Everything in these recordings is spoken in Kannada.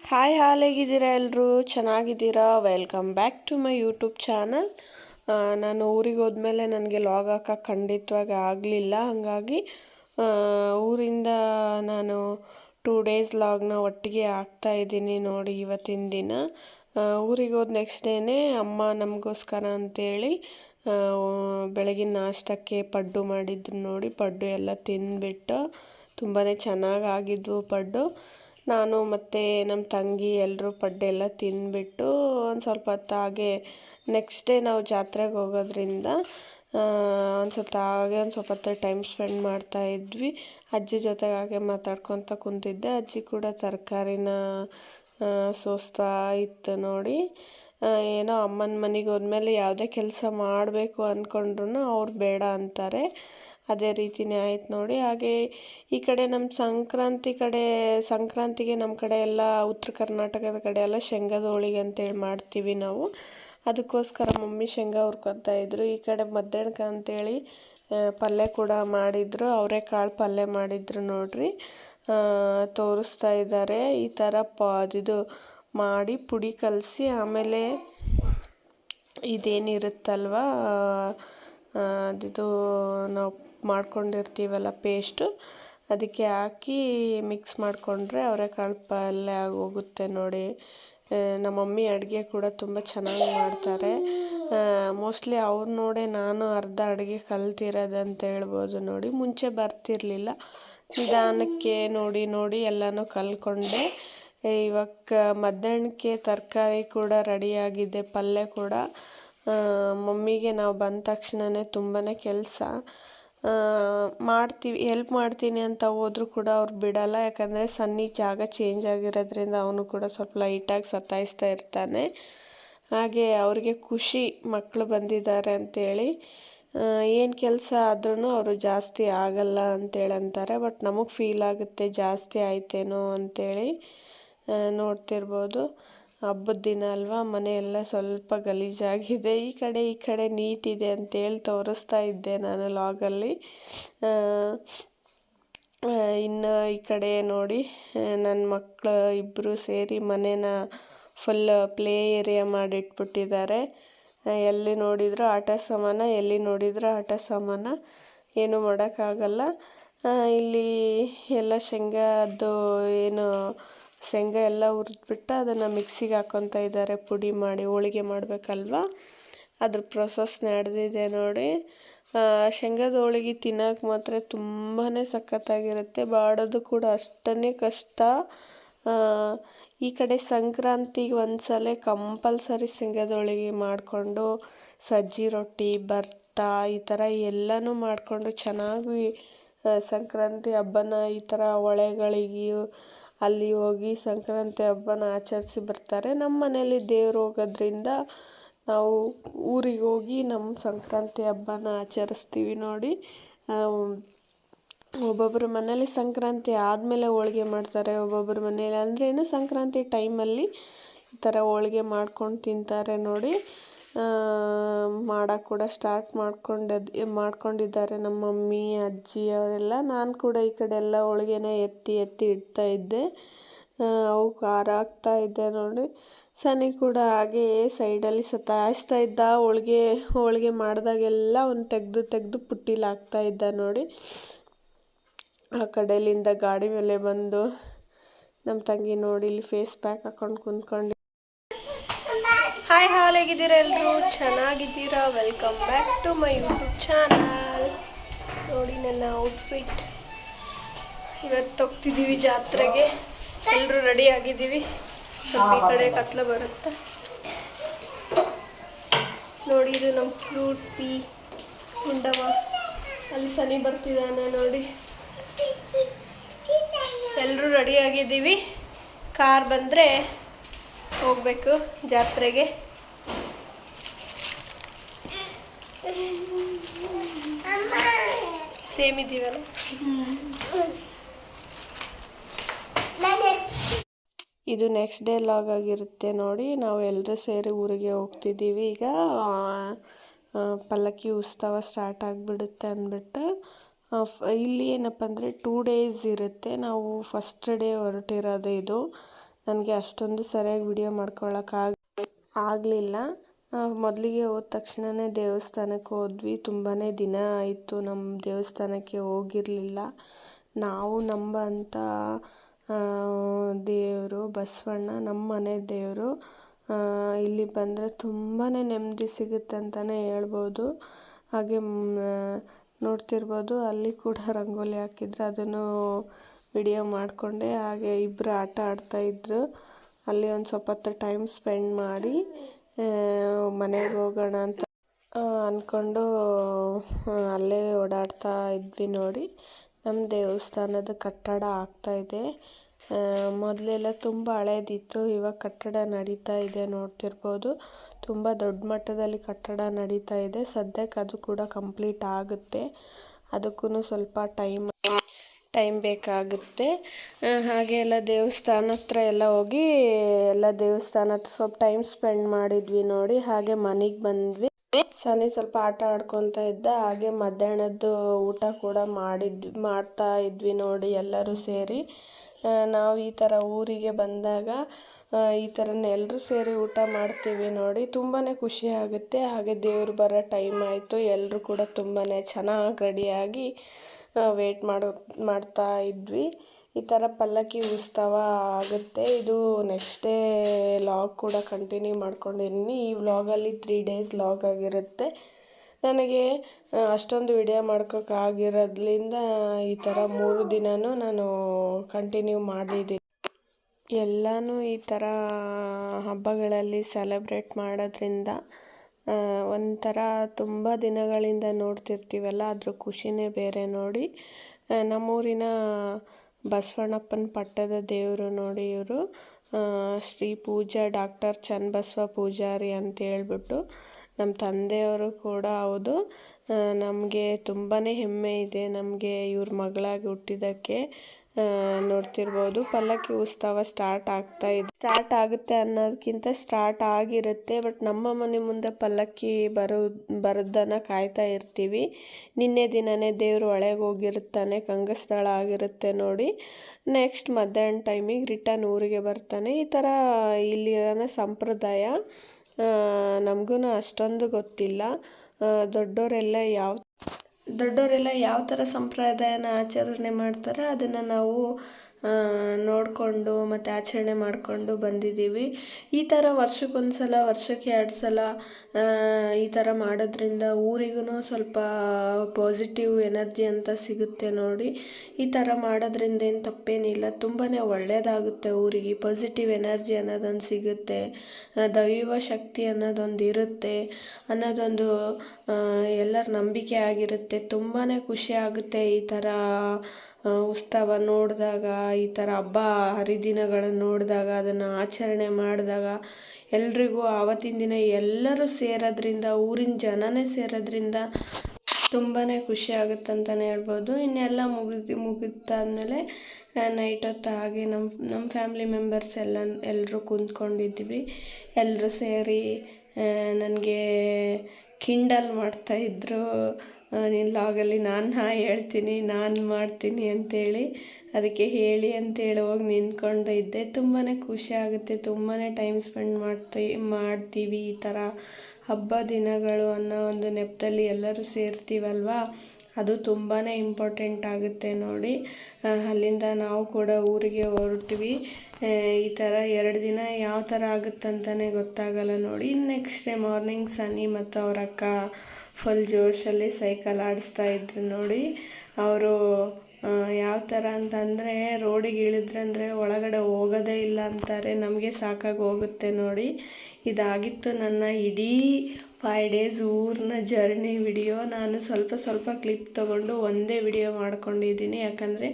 ಹಾಯ್ ಹಾಲ್ ಹೇಗಿದ್ದೀರಾ ಎಲ್ಲರೂ ಚೆನ್ನಾಗಿದ್ದೀರಾ? Welcome back to my YouTube channel ನಾನು ಊರಿಗೆ ಹೋದ್ಮೇಲೆ ನನಗೆ ಲಾಗ್ ಹಾಕೋಕ್ಕೆ ಖಂಡಿತವಾಗಿ ಆಗಲಿಲ್ಲ. ಹಾಗಾಗಿ ಊರಿಂದ ನಾನು ಟೂ ಡೇಸ್ ಲಾಗ್ನ ಒಟ್ಟಿಗೆ ಹಾಕ್ತಾ ಇದ್ದೀನಿ ನೋಡಿ ಇವತ್ತಿನ ದಿನ. ಊರಿಗೆ ಹೋದ ನೆಕ್ಸ್ಟ್ ಡೇನೇ ಅಮ್ಮ ನಮಗೋಸ್ಕರ ಅಂತೇಳಿ ಬೆಳಗಿನ ನಾಷ್ಟಕ್ಕೆ ಪಡ್ಡು ಮಾಡಿದ್ರು ನೋಡಿ. ಪಡ್ಡು ಎಲ್ಲ ತಿಂದುಬಿಟ್ಟು ತುಂಬಾ ಚೆನ್ನಾಗಿ ಆಗಿದ್ವು ಪಡ್ಡು. ನಾನು ಮತ್ತು ನಮ್ಮ ತಂಗಿ ಎಲ್ಲರೂ ಪಡ್ಡೆಲ್ಲ ತಿಂದ್ಬಿಟ್ಟು ಒಂದು ಸ್ವಲ್ಪ ಹೊತ್ತು ಹಾಗೆ ನೆಕ್ಸ್ಟ್ ಡೇ ನಾವು ಜಾತ್ರೆಗೆ ಹೋಗೋದ್ರಿಂದ ಒಂದು ಸ್ವಲ್ಪ ಹಾಗೆ ಒಂದು ಸ್ವಲ್ಪ ಹೊತ್ತು ಟೈಮ್ ಸ್ಪೆಂಡ್ ಮಾಡ್ತಾ ಇದ್ವಿ. ಅಜ್ಜಿ ಜೊತೆಗೆ ಹಾಗೆ ಮಾತಾಡ್ಕೊತ ಕುಂತಿದ್ದೆ. ಅಜ್ಜಿ ಕೂಡ ತರಕಾರಿನ ಸೋಸ್ತಾ ಇತ್ತು ನೋಡಿ. ಏನೋ ಅಮ್ಮನ ಮನೆಗೆ ಹೋದ್ಮೇಲೆ ಯಾವುದೇ ಕೆಲಸ ಮಾಡಬೇಕು ಅಂದ್ಕೊಂಡ್ರು ಅವ್ರು ಬೇಡ ಅಂತಾರೆ. ಅದೇ ರೀತಿನೇ ಆಯ್ತು ನೋಡಿ. ಹಾಗೆ ಈ ಕಡೆ ನಮ್ಮ ಸಂಕ್ರಾಂತಿ ಕಡೆ, ಸಂಕ್ರಾಂತಿಗೆ ನಮ್ಮ ಕಡೆ ಎಲ್ಲ ಉತ್ತರ ಕರ್ನಾಟಕದ ಕಡೆ ಎಲ್ಲ ಶೇಂಗದ ಹೋಳಿಗೆ ಅಂತೇಳಿ ಮಾಡ್ತೀವಿ ನಾವು. ಅದಕ್ಕೋಸ್ಕರ ಮಮ್ಮಿ ಶೇಂಗಾ ಹುರ್ಕೊತಾ ಇದ್ರು. ಈ ಕಡೆ ಮಧ್ಯಾಹ್ನಕ್ಕೆ ಅಂತೇಳಿ ಪಲ್ಯ ಕೂಡ ಮಾಡಿದ್ರು. ಅವರೆಕಾಳು ಪಲ್ಯ ಮಾಡಿದ್ರು ನೋಡ್ರಿ. ತೋರಿಸ್ತಾ ಇದ್ದಾರೆ ಈ ಥರ ಪ, ಇದು ಮಾಡಿ ಪುಡಿ ಕಲಸಿ ಆಮೇಲೆ ಇದೇನಿರುತ್ತಲ್ವ ಅದಿದು ನಾವು ಮಾಡ್ಕೊಂಡಿರ್ತೀವಲ್ಲ ಪೇಸ್ಟು, ಅದಕ್ಕೆ ಹಾಕಿ ಮಿಕ್ಸ್ ಮಾಡಿಕೊಂಡ್ರೆ ಅವರೆಕಾಳು ಪಲ್ಯ ಆಗೋಗುತ್ತೆ ನೋಡಿ. ನಮ್ಮ ಮಮ್ಮಿ ಅಡುಗೆ ಕೂಡ ತುಂಬ ಚೆನ್ನಾಗಿ ಮಾಡ್ತಾರೆ. ಮೋಸ್ಟ್ಲಿ ಅವ್ರು ನೋಡೇ ನಾನು ಅರ್ಧ ಅಡುಗೆ ಕಲ್ತಿರೋದಂತ ಹೇಳ್ಬೋದು ನೋಡಿ. ಮುಂಚೆ ಬರ್ತಿರಲಿಲ್ಲ. ನಿಧಾನಕ್ಕೆ ನೋಡಿ ನೋಡಿ ಎಲ್ಲನೂ ಕಲ್ತ್ಕೊಂಡೆ ಇವಾಗ ಮಧ್ಯಾಹ್ನಕ್ಕೆ ತರಕಾರಿ ಕೂಡ ರೆಡಿಯಾಗಿದೆ ಪಲ್ಯ ಕೂಡ. ಮಮ್ಮಿಗೆ ನಾವು ಬಂದ ತಕ್ಷಣವೇ ತುಂಬಾ ಕೆಲಸ. ಮಾಡ್ತೀವಿ ಹೆಲ್ಪ್ ಮಾಡ್ತೀನಿ ಅಂತ ಹೋದ್ರೂ ಕೂಡ ಅವ್ರು ಬಿಡಲ್ಲ. ಯಾಕಂದರೆ ಸನ್ನಿ ಜಾಗ ಚೇಂಜ್ ಆಗಿರೋದ್ರಿಂದ ಅವನು ಕೂಡ ಸ್ವಲ್ಪ ಲೈಟಾಗಿ ಸತಾಯಿಸ್ತಾ ಇರ್ತಾನೆ. ಹಾಗೆ ಅವ್ರಿಗೆ ಖುಷಿ ಮಕ್ಕಳು ಬಂದಿದ್ದಾರೆ ಅಂತೇಳಿ. ಏನು ಕೆಲಸ ಆದ್ರೂ ಅವರು ಜಾಸ್ತಿ ಆಗಲ್ಲ ಅಂತೇಳಿ ಅಂತಾರೆ. ಬಟ್ ನಮಗೆ ಫೀಲ್ ಆಗುತ್ತೆ ಜಾಸ್ತಿ ಆಯ್ತೇನೋ ಅಂತೇಳಿ ಆ, ನೋಡ್ತಿರ್ಬೋದು. ಹಬ್ಬದ ದಿನ ಅಲ್ವಾ? ಮನೆ ಎಲ್ಲ ಸ್ವಲ್ಪ ಗಲೀಜಾಗಿದೆ. ಈ ಕಡೆ ಈ ಕಡೆ ನೀಟಿದೆ ಅಂತೇಳಿ ತೋರಿಸ್ತಾ ಇದ್ದೆ ನಾನು ಲಾಗಲ್ಲಿ. ಇನ್ನು ಈ ಕಡೆ ನೋಡಿ ನನ್ನ ಮಕ್ಕಳು ಇಬ್ಬರು ಸೇರಿ ಮನೇನ ಫುಲ್ ಪ್ಲೇ ಏರಿಯಾ ಮಾಡಿಟ್ಬಿಟ್ಟಿದ್ದಾರೆ. ಎಲ್ಲಿ ನೋಡಿದರೂ ಆಟ ಸಾಮಾನು, ಎಲ್ಲಿ ನೋಡಿದರೂ ಆಟ ಸಾಮಾನು. ಏನೂ ಮಾಡೋಕ್ಕಾಗಲ್ಲ. ಇಲ್ಲಿ ಎಲ್ಲ ಶೇಂಗಾದ್ದು ಏನು ಶೇಂಗಾ ಎಲ್ಲ ಹುರಿದ್ಬಿಟ್ಟು ಅದನ್ನು ಮಿಕ್ಸಿಗೆ ಹಾಕ್ಕೊತಾ ಇದ್ದಾರೆ. ಪುಡಿ ಮಾಡಿ ಹೋಳಿಗೆ ಮಾಡಬೇಕಲ್ವಾ? ಅದ್ರ ಪ್ರೊಸೆಸ್ ನಡೆದಿದೆ ನೋಡಿ. ಶೇಂಗದ ಹೋಳಿಗೆ ತಿನ್ನೋಕೆ ಮಾತ್ರ ತುಂಬಾ ಸಖತ್ತಾಗಿರುತ್ತೆ. ಬಾಡೋದು ಕೂಡ ಅಷ್ಟೇ ಕಷ್ಟ. ಈ ಕಡೆ ಸಂಕ್ರಾಂತಿಗೆ ಒಂದ್ಸಲ ಕಂಪಲ್ಸರಿ ಶೇಂಗಾದ ಹೋಳಿಗೆ ಮಾಡಿಕೊಂಡು ಸಜ್ಜಿ ರೊಟ್ಟಿ, ಭರ್ತ ಈ ಥರ ಎಲ್ಲನೂ ಮಾಡಿಕೊಂಡು ಚೆನ್ನಾಗಿ ಸಂಕ್ರಾಂತಿ ಹಬ್ಬನ ಈ ಥರ ಹೊಳೆಗಳಿಗೆ ಅಲ್ಲಿ ಹೋಗಿ ಸಂಕ್ರಾಂತಿ ಹಬ್ಬನ ಆಚರಿಸಿ ಬರ್ತಾರೆ. ನಮ್ಮ ಮನೇಲಿ ದೇವ್ರು ಹೋಗೋದ್ರಿಂದ ನಾವು ಊರಿಗೆ ಹೋಗಿ ನಮ್ಮ ಸಂಕ್ರಾಂತಿ ಹಬ್ಬನ ಆಚರಿಸ್ತೀವಿ ನೋಡಿ. ಒಬ್ಬೊಬ್ಬರ ಮನೇಲಿ ಸಂಕ್ರಾಂತಿ ಆದಮೇಲೆ ಹೋಳಿಗೆ ಮಾಡ್ತಾರೆ. ಒಬ್ಬೊಬ್ಬರ ಮನೇಲಿ ಅಂದ್ರೇನು ಸಂಕ್ರಾಂತಿ ಟೈಮಲ್ಲಿ ಈ ಥರ ಹೋಳ್ಗೆ ಮಾಡ್ಕೊಂಡು ತಿಂತಾರೆ ನೋಡಿ. ಮಾಡೋಕ್ಕೆ ಕೂಡ ಸ್ಟಾರ್ಟ್ ಮಾಡ್ಕೊಂಡದ್ದು ಮಾಡ್ಕೊಂಡಿದ್ದಾರೆ ನಮ್ಮ ಮಮ್ಮಿ, ಅಜ್ಜಿ ಅವರೆಲ್ಲ. ನಾನು ಕೂಡ ಈ ಕಡೆ ಎಲ್ಲ ಹೋಳಿಗೆನ ಎತ್ತಿ ಎತ್ತಿ ಇಡ್ತಾ ಇದ್ದೆ. ಅವು ಖಾರ ಆಗ್ತಾ ಇದ್ದೆ ನೋಡಿ. ಸನಿ ಕೂಡ ಹಾಗೆ ಸೈಡಲ್ಲಿ ಸತಾಯಿಸ್ತಾ ಇದ್ದ. ಹೋಳಿಗೆ ಹೋಳಿಗೆ ಮಾಡಿದಾಗೆಲ್ಲ ಅವ್ನು ತೆಗೆದು ತೆಗೆದು ಪುಟ್ಟಿಲಿ ಹಾಕ್ತಾ ಇದ್ದ ನೋಡಿ. ಆ ಕಡೆಯಿಂದ ಗಾಡಿ ಮೇಲೆ ಬಂದು ನಮ್ಮ ತಂಗಿ ನೋಡಿ, ಇಲ್ಲಿ ಫೇಸ್ ಪ್ಯಾಕ್ ಹಾಕೊಂಡು ಕುಂತ್ಕೊಂಡು ಹಾಯ್ ಹಾಲ್ ಹೇಗಿದ್ದೀರಾ ಎಲ್ಲರೂ ಚೆನ್ನಾಗಿದ್ದೀರಾ welcome back to my YouTube channel ನೋಡಿ, ನನ್ನ ಔಟ್ಫಿಟ್ ಇವತ್ತು ಹೋಗ್ತಿದ್ದೀವಿ ಜಾತ್ರೆಗೆ. ಎಲ್ಲರೂ ರೆಡಿ ಆಗಿದ್ದೀವಿ. ಸ್ವಲ್ಪ ಈ ಕಡೆ ಕತ್ಲ ಬರುತ್ತೆ. ನೋಡಿ, ಇದು ನಮ್ಮ ಫ್ರೂಟ್ ಪೀ ಉಂಡವ ಅಲ್ಲಿ ಸನಿ ಬರ್ತಿದ್ದಾನೆ ನೋಡಿ. ಎಲ್ಲರೂ ರೆಡಿ ಆಗಿದ್ದೀವಿ. ಕಾರ್ ಬಂದರೆ ಹೋಗಬೇಕು ಜಾತ್ರೆಗೆ. ಸೇಮ್ ಇದ್ದೀವಲ್ಲ ಇದು ನೆಕ್ಸ್ಟ್ ಡೇ ಲಾಗ್ ಆಗಿರುತ್ತೆ ನೋಡಿ. ನಾವು ಎಲ್ಲರೂ ಸೇರಿ ಊರಿಗೆ ಹೋಗ್ತಿದ್ದೀವಿ. ಈಗ ಪಲ್ಲಕ್ಕಿ ಉತ್ಸವ ಸ್ಟಾರ್ಟ್ ಆಗಿಬಿಡುತ್ತೆ ಅಂದ್ಬಿಟ್ಟು ಇಲ್ಲಿ ಏನಪ್ಪ ಅಂದರೆ ಟೂ ಡೇಸ್ ಇರುತ್ತೆ. ನಾವು ಫಸ್ಟ್ ಡೇ ಹೊರಟಿರೋದು ಇದು. ನನಗೆ ಅಷ್ಟೊಂದು ಸರಿಯಾಗಿ ವಿಡಿಯೋ ಮಾಡ್ಕೊಳ್ಳೋಕ್ಕಾಗ ಆಗಲಿಲ್ಲ. ಮೊದಲಿಗೆ ಹೋದ ತಕ್ಷಣವೇ ದೇವಸ್ಥಾನಕ್ಕೆ ಹೋದ್ವಿ. ತುಂಬಾ ದಿನ ಆಯಿತು ನಮ್ಮ ದೇವಸ್ಥಾನಕ್ಕೆ ಹೋಗಿರಲಿಲ್ಲ. ನಾವು ನಂಬಂಥ ದೇವರು ಬಸವಣ್ಣ ನಮ್ಮ ಮನೆ ದೇವರು ಇಲ್ಲಿ ಬಂದರೆ ತುಂಬಾ ನೆಮ್ಮದಿ ಸಿಗುತ್ತೆ ಅಂತಲೇ ಹೇಳ್ಬೋದು. ಹಾಗೆ ನೋಡ್ತಿರ್ಬೋದು. ಅಲ್ಲಿ ಕೂಡ ರಂಗೋಲಿ ಹಾಕಿದ್ರು ಅದನ್ನು ವಿಡಿಯೋ ಮಾಡಿಕೊಂಡೆ, ಹಾಗೆ ಇಬ್ಬರು ಆಟ ಆಡ್ತಾಯಿದ್ರು ಅಲ್ಲಿ ಒಂದು ಸ್ವಲ್ಪ ಹೊತ್ತು ಟೈಮ್ ಸ್ಪೆಂಡ್ ಮಾಡಿ ಮನೆಗೆ ಹೋಗೋಣ ಅಂತ ಅಂದ್ಕೊಂಡು ಅಲ್ಲೇ ಓಡಾಡ್ತಾ ಇದ್ವಿ ನೋಡಿ. ನಮ್ಮ ದೇವಸ್ಥಾನದ ಕಟ್ಟಡ ಆಗ್ತಾ ಇದೆ. ಮೊದಲೆಲ್ಲ ತುಂಬ ಹಳೇದಿತ್ತು, ಇವಾಗ ಕಟ್ಟಡ ನಡೀತಾ ಇದೆ ನೋಡ್ತಿರ್ಬೋದು. ತುಂಬ ದೊಡ್ಡ ಮಟ್ಟದಲ್ಲಿ ಕಟ್ಟಡ ನಡೀತಾ ಇದೆ. ಸದ್ಯಕ್ಕೆ ಅದು ಕೂಡ ಕಂಪ್ಲೀಟ್ ಆಗುತ್ತೆ. ಅದಕ್ಕೂ ಸ್ವಲ್ಪ ಟೈಮ್ ಟೈಮ್ ಬೇಕಾಗುತ್ತೆ. ಹಾಗೆ ಎಲ್ಲ ದೇವಸ್ಥಾನ ಹತ್ರ ಎಲ್ಲ ಹೋಗಿ ಎಲ್ಲ ದೇವಸ್ಥಾನ ಹತ್ರ ಸ್ವಲ್ಪ ಟೈಮ್ ಸ್ಪೆಂಡ್ ಮಾಡಿದ್ವಿ ನೋಡಿ, ಹಾಗೆ ಮನೆಗೆ ಬಂದ್ವಿ. ಸನಿ ಸ್ವಲ್ಪ ಆಟ ಆಡ್ಕೊತಾ ಇದ್ದ, ಹಾಗೆ ಮಧ್ಯಾಹ್ನದ್ದು ಊಟ ಕೂಡ ಮಾಡಿದ್ವಿ ಮಾಡ್ತಾ ಇದ್ವಿ ನೋಡಿ ಎಲ್ಲರೂ ಸೇರಿ. ನಾವು ಈ ಥರ ಊರಿಗೆ ಬಂದಾಗ ಈ ಥರನೇ ಎಲ್ಲರೂ ಸೇರಿ ಊಟ ಮಾಡ್ತೀವಿ ನೋಡಿ. ತುಂಬಾ ಖುಷಿ ಆಗುತ್ತೆ. ಹಾಗೆ ದೇವ್ರು ಬರೋ ಟೈಮ್ ಆಯಿತು. ಎಲ್ಲರೂ ಕೂಡ ತುಂಬಾ ಚೆನ್ನಾಗಿ ರೆಡಿಯಾಗಿ ವೇಟ್ ಮಾಡೋ, ಮಾಡ್ತಾ ಇದ್ವಿ. ಈ ಥರ ಪಲ್ಲಕ್ಕಿ ಉತ್ಸವ ಆಗುತ್ತೆ. ಇದು ನೆಕ್ಸ್ಟ್ ಡೇ ಲಾಗ್ ಕೂಡ ಕಂಟಿನ್ಯೂ ಮಾಡ್ಕೊಂಡಿದ್ದೀನಿ. ಈ ವ್ಲಾಗಲ್ಲಿ ತ್ರೀ ಡೇಸ್ ಲಾಗ್ ಆಗಿರುತ್ತೆ. ನನಗೆ ಅಷ್ಟೊಂದು ವಿಡಿಯೋ ಮಾಡ್ಕೋಕ್ಕಾಗಿರೋದ್ರಿಂದ ಈ ಥರ ಮೂರು ದಿನವೂ ನಾನು ಕಂಟಿನ್ಯೂ ಮಾಡಿದ್ದೀನಿ. ಎಲ್ಲನೂ ಈ ಥರ ಹಬ್ಬಗಳಲ್ಲಿ ಸೆಲೆಬ್ರೇಟ್ ಮಾಡೋದ್ರಿಂದ ಒಂಥರ ತುಂಬ ದಿನಗಳಿಂದ ನೋಡ್ತಿರ್ತೀವಲ್ಲ, ಅದ್ರ ಖುಷಿನೇ ಬೇರೆ ನೋಡಿ. ನಮ್ಮೂರಿನ ಬಸವಣ್ಣಪ್ಪನ ಪಟ್ಟದ ದೇವರು ನೋಡಿ ಇವರು. ಶ್ರೀ ಪೂಜಾ, ಡಾಕ್ಟರ್ ಚನ್ನಬಸವ ಪೂಜಾರಿ ಅಂತ ಹೇಳ್ಬಿಟ್ಟು ನಮ್ಮ ತಂದೆಯವರು ಕೂಡ ಹೌದು. ನಮಗೆ ತುಂಬಾ ಹೆಮ್ಮೆ ಇದೆ ನಮಗೆ ಇವ್ರ ಮಗಳಾಗಿ ಹುಟ್ಟಿದ್ದಕ್ಕೆ. ನೋಡ್ತಿರ್ಬೋದು. ಪಲ್ಲಕ್ಕಿ ಉತ್ಸವ ಸ್ಟಾರ್ಟ್ ಆಗ್ತಾ ಇದೆ. ಸ್ಟಾರ್ಟ್ ಆಗುತ್ತೆ ಅನ್ನೋದಕ್ಕಿಂತ ಸ್ಟಾರ್ಟ್ ಆಗಿರುತ್ತೆ. ಬಟ್ ನಮ್ಮ ಮನೆ ಮುಂದೆ ಪಲ್ಲಕ್ಕಿ ಬರೋ, ಬರೋದನ್ನು ಕಾಯ್ತಾ ಇರ್ತೀವಿ. ನಿನ್ನೆ ದಿನವೇ ದೇವರು ಒಳಗೆ ಹೋಗಿರ್ತಾನೆ ಕಂಗಸ್ಥಳ ಆಗಿರುತ್ತೆ ನೋಡಿ. ನೆಕ್ಸ್ಟ್ ಮಧ್ಯಾಹ್ನ ಟೈಮಿಗೆ ರಿಟರ್ನ್ ಊರಿಗೆ ಬರ್ತಾನೆ. ಈ ಥರ ಇಲ್ಲಿರೋ ಸಂಪ್ರದಾಯ. ನಮಗೂ ಅಷ್ಟೊಂದು ಗೊತ್ತಿಲ್ಲ. ದೊಡ್ಡವರೆಲ್ಲ ಯಾವ ದೊಡ್ಡವರೆಲ್ಲ ಯಾವ ಥರ ಸಂಪ್ರದಾಯನ ಆಚರಣೆ ಮಾಡ್ತಾರೆ ಅದನ್ನು ನಾವು ನೋಡಿಕೊಂಡು ಮತ್ತು ಆಚರಣೆ ಮಾಡಿಕೊಂಡು ಬಂದಿದ್ದೀವಿ. ಈ ಥರ ವರ್ಷಕ್ಕೊಂದು ಸಲ ವರ್ಷಕ್ಕೆ ಎರಡು ಸಲ ಈ ಥರ ಮಾಡೋದ್ರಿಂದ ಊರಿಗೂ ಸ್ವಲ್ಪ ಪಾಸಿಟಿವ್ ಎನರ್ಜಿ ಅಂತ ಸಿಗುತ್ತೆ ನೋಡಿ. ಈ ಥರ ಮಾಡೋದ್ರಿಂದ ಏನು ತಪ್ಪೇನಿಲ್ಲ. ತುಂಬಾ ಒಳ್ಳೆಯದಾಗುತ್ತೆ ಊರಿಗೆ. ಪಾಸಿಟಿವ್ ಎನರ್ಜಿ ಅನ್ನೋದೊಂದು ಸಿಗುತ್ತೆ. ದೈವ ಶಕ್ತಿ ಅನ್ನೋದೊಂದು ಇರುತ್ತೆ. ಅನ್ನೋದೊಂದು ಎಲ್ಲರ ನಂಬಿಕೆ ಆಗಿರುತ್ತೆ. ತುಂಬಾ ಖುಷಿ ಆಗುತ್ತೆ ಈ ಥರ ಉತ್ಸವ ನೋಡಿದಾಗ, ಈ ಥರ ಹಬ್ಬ ಹರಿದಿನಗಳನ್ನು ನೋಡಿದಾಗ, ಅದನ್ನು ಆಚರಣೆ ಮಾಡಿದಾಗ ಎಲ್ರಿಗೂ ಆವತ್ತಿನ ದಿನ ಎಲ್ಲರೂ ಸೇರೋದ್ರಿಂದ, ಊರಿನ ಜನನೇ ಸೇರೋದ್ರಿಂದ ತುಂಬಾ ಖುಷಿ ಆಗುತ್ತೆ ಅಂತಲೇ ಹೇಳ್ಬೋದು. ಇನ್ನೆಲ್ಲ ಮುಗಿದು ಮುಗಿದಾದ್ಮೇಲೆ ನೈಟ್ ಹೊತ್ತು ಹಾಗೆ ನಮ್ಮ ನಮ್ಮ ಫ್ಯಾಮಿಲಿ ಮೆಂಬರ್ಸ್ ಎಲ್ಲ ಎಲ್ಲರೂ ಕುಂತ್ಕೊಂಡಿದ್ವಿ. ಎಲ್ಲರೂ ಸೇರಿ ನನಗೆ ಕಿಂಡಲ್ ಮಾಡ್ತಾಯಿದ್ರು ನಿನ್ನ ಲಾಗಲ್ಲಿ ನಾನು ಹಾಂ ಹೇಳ್ತೀನಿ, ನಾನು ಮಾಡ್ತೀನಿ ಅಂತೇಳಿ ಅದಕ್ಕೆ ಹೇಳಿ ಅಂತೇಳಿ ಹೋಗಿ ನಿಂತ್ಕೊಂಡು ಇದ್ದೆ. ತುಂಬಾ ಖುಷಿ ಆಗುತ್ತೆ ತುಂಬಾ ಟೈಮ್ ಸ್ಪೆಂಡ್ ಮಾಡ್ತೀ, ಮಾಡ್ತೀವಿ ಈ ಥರ ಹಬ್ಬ ದಿನಗಳು ಅನ್ನೋ ಒಂದು ನೆಪದಲ್ಲಿ ಎಲ್ಲರೂ ಸೇರ್ತೀವಲ್ವ? ಅದು ತುಂಬಾ ಇಂಪಾರ್ಟೆಂಟ್ ಆಗುತ್ತೆ ನೋಡಿ. ಅಲ್ಲಿಂದ ನಾವು ಕೂಡ ಊರಿಗೆ ಹೊರಟ್ವಿ. ಈ ಥರ ಎರಡು ದಿನ ಯಾವ ಥರ ಆಗುತ್ತಂತಲೇ ಗೊತ್ತಾಗಲ್ಲ ನೋಡಿ. ನೆಕ್ಸ್ಟ್ ಡೇ ಮಾರ್ನಿಂಗ್ ಸನ್ನಿ ಮತ್ತು ಅವ್ರ ಅಕ್ಕ ಫುಲ್ ಜೋಶಲ್ಲಿ ಸೈಕಲ್ ಆಡಿಸ್ತಾ ಇದ್ರು ನೋಡಿ. ಅವರು ಯಾವ ಥರ ಅಂತಂದರೆ ರೋಡಿಗೆ ಇಳಿದ್ರಂದರೆ ಒಳಗಡೆ ಹೋಗೋದೇ ಇಲ್ಲ ಅಂತಾರೆ. ನಮಗೆ ಸಾಕಾಗಿ ಹೋಗುತ್ತೆ ನೋಡಿ. ಇದಾಗಿತ್ತು ನನ್ನ ಇಡೀ ಫೈ ಡೇಸ್ ಊರಿನ ಜರ್ನಿ ವಿಡಿಯೋ ನಾನು ಸ್ವಲ್ಪ ಸ್ವಲ್ಪ ಕ್ಲಿಪ್ ತೊಗೊಂಡು ಒಂದೇ ವಿಡಿಯೋ ಮಾಡ್ಕೊಂಡಿದ್ದೀನಿ. ಯಾಕಂದರೆ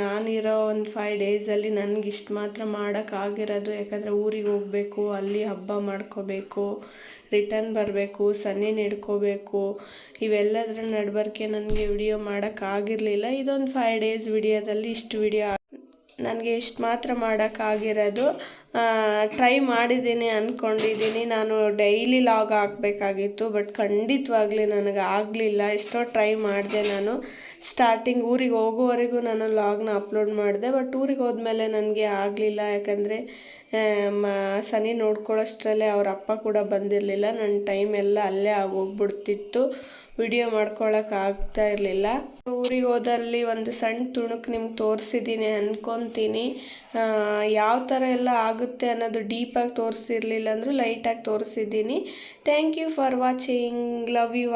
ನಾನಿರೋ ಒಂದು ಫೈವ್ ಡೇಸಲ್ಲಿ ನನಗೆ ಇಷ್ಟು ಮಾತ್ರ ಮಾಡೋಕ್ಕಾಗಿರೋದು ಯಾಕಂದರೆ ಊರಿಗೆ ಹೋಗಬೇಕು, ಅಲ್ಲಿ ಹಬ್ಬ ಮಾಡ್ಕೋಬೇಕು ರಿಟರ್ನ್ ಬರಬೇಕು ಸನ್ನಿನ ಹಿಡ್ಕೋಬೇಕು ಇವೆಲ್ಲದರ ನಡಬರ್ಕೆ ನನಗೆ ವಿಡಿಯೋ ಮಾಡೋಕ್ಕಾಗಿರಲಿಲ್ಲ ಇದೊಂದು ಫೈವ್ ಡೇಸ್ ವಿಡಿಯೋದಲ್ಲಿ ಇಷ್ಟು ವಿಡಿಯೋ ನನಗೆ ಇಷ್ಟು ಮಾತ್ರ ಮಾಡೋಕ್ಕಾಗಿರೋದು. ಟ್ರೈ ಮಾಡಿದ್ದೀನಿ ಅಂದ್ಕೊಂಡಿದ್ದೀನಿ ನಾನು ಡೈಲಿ ಲಾಗ್ ಹಾಕಬೇಕಾಗಿತ್ತು ಬಟ್ ಖಂಡಿತವಾಗ್ಲಿ ನನಗೆ ಆಗಲಿಲ್ಲ. ಎಷ್ಟೋ ಟ್ರೈ ಮಾಡಿದೆ ನಾನು. ಸ್ಟಾರ್ಟಿಂಗ್ ಊರಿಗೆ ಹೋಗೋವರೆಗೂ ನಾನು ಲಾಗ್ನ ಅಪ್ಲೋಡ್ ಮಾಡಿದೆ ಬಟ್ ಊರಿಗೆ ಹೋದ್ಮೇಲೆ ನನಗೆ ಆಗಲಿಲ್ಲ. ಯಾಕಂದರೆ ಸನಿ ನೋಡ್ಕೊಳ್ಳೋಷ್ಟರಲ್ಲೇ ಅವ್ರ ಅಪ್ಪ ಕೂಡ ಬಂದಿರಲಿಲ್ಲ. ನನ್ನ ಟೈಮ್ ಎಲ್ಲ ಅಲ್ಲೇ ಆಗೋಗ್ಬಿಡ್ತಿತ್ತು. ವಿಡಿಯೋ ಮಾಡ್ಕೊಳಕ್ಕೆ ಆಗ್ತಾ ಇರಲಿಲ್ಲ. ಊರಿಗೆ ಹೋದಲ್ಲಿ ಒಂದು ಸಣ್ಣ ತುಣುಕು ನಿಮ್ಗೆ ತೋರಿಸಿದ್ದೀನಿ ಅಂದ್ಕೊತೀನಿ ಯಾವ ಥರ ಎಲ್ಲ ಆಗುತ್ತೆ ಅನ್ನೋದು ಡೀಪಾಗಿ ತೋರಿಸಿರ್ಲಿಲ್ಲ ಅಂದರೂ ಲೈಟಾಗಿ ತೋರಿಸಿದ್ದೀನಿ thank you for watching love you